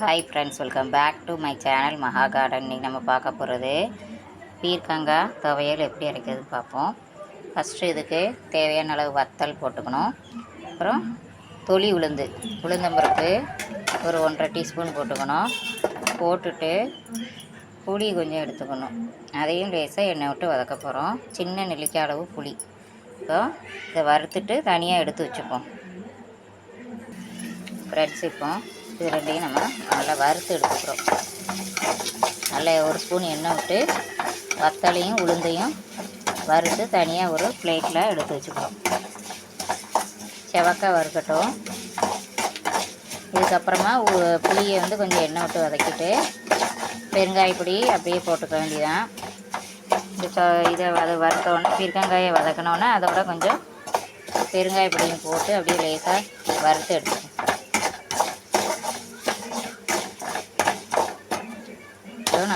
Hi friends welcome back to my channel Maha garden இன்றைக்கி நம்ம பார்க்க போகிறது பீர்க்கங்காய் துவையல் எப்படி அரைக்கிறது பார்ப்போம். ஃபஸ்ட்டு இதுக்கு தேவையான அளவு வத்தல் போட்டுக்கணும். அப்புறம் தொளி உளுந்து உளுந்தம்பருப்பு ஒரு ஒன்றரை டீஸ்பூன் போட்டுக்கணும். போட்டுட்டு புளி கொஞ்சம் எடுத்துக்கணும். அதையும் லேசாக எண்ணெய் விட்டு வதக்க போகிறோம் சின்ன நெல்லிக்காய் அளவு புளி. இப்போ இதை வறுத்துட்டு தனியாக எடுத்து வச்சுப்போம். ஃப்ரெண்ட்ஸ் இப்போ இது ரெண்டையும் நம்ம நல்லா வறுத்து எடுத்துக்கிறோம். நல்லா ஒரு ஸ்பூன் எண்ணெய் விட்டு வத்தலையும் உளுந்தையும் வறுத்து தனியாக ஒரு பிளேட்டில் எடுத்து வச்சுக்கிறோம். செவக்காய் வறுக்கட்டும். இதுக்கப்புறமா உ- புளியை வந்து கொஞ்சம் எண்ணெய் விட்டு வதக்கிட்டு பெருங்காயப்பொடி அப்படியே போட்டுக்க வேண்டியதான் இந்த இதை வத வறுத்தோடனே பீர்க்கங்காயை வதக்கினோன்னே அதோட கொஞ்சம் பெருங்காயப்பொடியும் போட்டு அப்படியே லேசாக வறுத்து எடுத்துக்கணும்.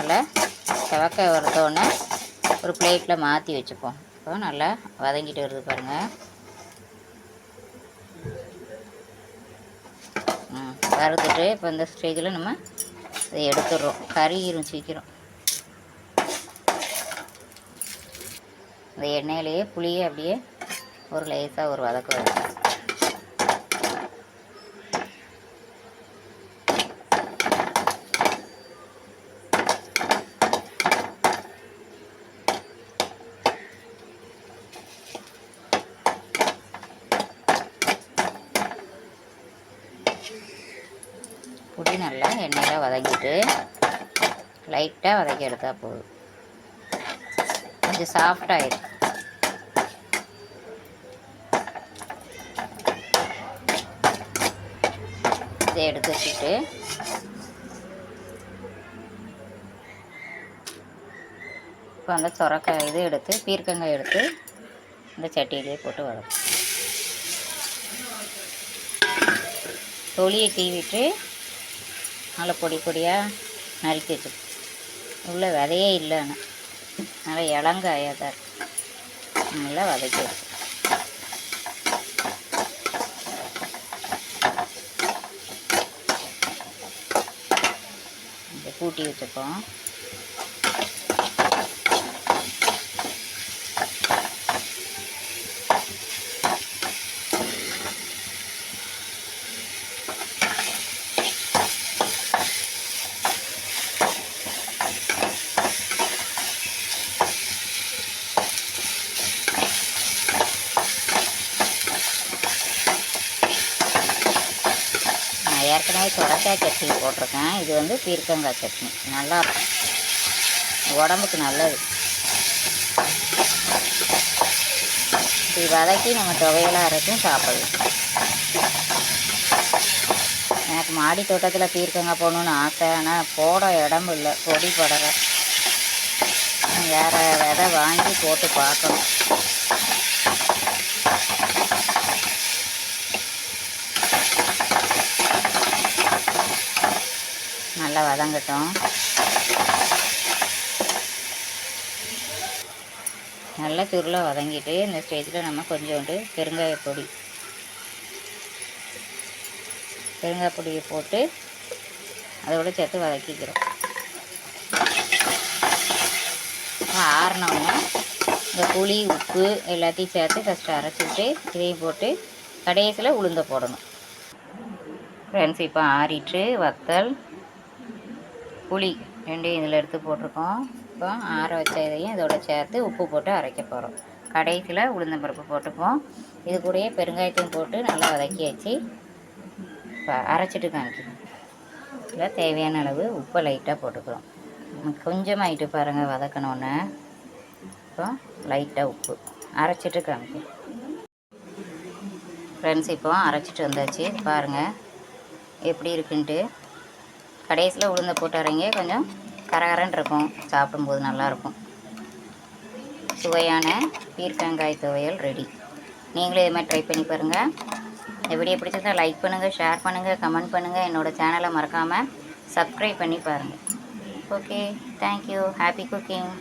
நல்லா செவக்காய் வரத்தோடனே ஒரு பிளேட்டில் மாற்றி வச்சுப்போம். இப்போ நல்லா வதங்கிட்டு வருது பாருங்கள் வறுத்துட்டு இப்போ இந்த ஸ்டேஜில் நம்ம இதை எடுத்துடுறோம். கறியிரும் சீக்கிரம். இந்த எண்ணெயிலேயே புளியை அப்படியே ஒரு லேசாக ஒரு வதக்க வைக்கணும் புளி நல்லா எண்ணெயில் வதக்கிட்டு லைட்டாக வதக்கி எடுத்தால் போதும். கொஞ்சம் சாஃப்டாகிடும் இதை எடுத்து வச்சுட்டு இப்போ அந்த சொரக்காய் இது எடுத்து பீர்க்கங்காய் எடுத்து இந்த சட்டியிலே போட்டு வதக்கும் தொலியை தீவிட்டு நல்லா பொடி பொடியாக நறுக்கி வச்சு உள்ளே விதையே இல்லை நல்லா இளங்காயாக தான் நல்லா வதக்கி வச்சு கூட்டி வச்சுப்போம். நான் ஏற்கனவே சுரக்காய் சட்னி போட்டிருக்கேன். இது வந்து பீர்க்கங்காய் சட்னி. நல்லாயிருக்கும் உடம்புக்கு நல்லது. இது வதக்கி நம்ம துவையலாக இருக்கும் சாப்பிடலாம். எனக்கு மாடி தோட்டத்தில் பீர்க்கங்காய் போடணுன்னு ஆசை. ஆனால் போட இடம் இல்லை. பொடி படலை. வேறு விதை வாங்கி போட்டு பார்க்கணும் நல்லா வதங்கட்டும் நல்லா சுருளாக வதங்கிட்டு இந்த ஸ்டேஜில் நம்ம கொஞ்சோண்டு பெருங்காய பொடி. பெருங்காய பொடியை போட்டு அதோட சேர்த்து வதக்கிக்கிறோம். ஆறினோடனே இந்த புளி உப்பு எல்லாத்தையும் சேர்த்து ஃபஸ்ட்டு அரைச்சிட்டு இதையும் போட்டு கடைசியில் உளுந்த போடணும். ஃப்ரெண்ட்ஸ் இப்போ ஆறிட்டு வத்தல் புளி ரெண்டையும் இதில் எடுத்து போட்டிருக்கோம். இப்போ ஆற வச்ச இதையும் இதோட சேர்த்து உப்பு போட்டு அரைக்க போகிறோம் கடைசியில் உளுந்தம்பருப்பு போட்டுப்போம் இது கூடயே பெருங்காயத்தையும் போட்டு நல்லா வதக்கி வச்சு இப்போ அரைச்சிட்டு காமிக்கணும் இதில் தேவையான அளவு உப்பை லைட்டாக போட்டுக்கிறோம். கொஞ்சமாகிட்டு பாருங்கள் வதக்கணுன்னு இப்போ லைட்டாக உப்பு அரைச்சிட்டு காமிக்கும் ஃப்ரெண்ட்ஸ் இப்போ அரைச்சிட்டு வந்தாச்சு. பாருங்கள் எப்படி இருக்குன்ட்டு. கடைசியில் உளுந்த போட்டு அரைங்க கொஞ்சம் கரகரன்னு இருக்கும். சாப்பிடும்போது நல்லாயிருக்கும். சுவையான பீர்க்கங்காய் துவையல் ரெடி. நீங்களும் இது மாதிரி ட்ரை பண்ணி பாருங்கள் இந்த வீடியோ லைக் பண்ணுங்கள் ஷேர் பண்ணுங்கள் கமெண்ட் பண்ணுங்கள் என்னோடய சேனலை மறக்காமல் சப்ஸ்கிரைப் பண்ணி பாருங்கள் ஓகே தேங்க்யூ ஹாப்பி குக்கிங்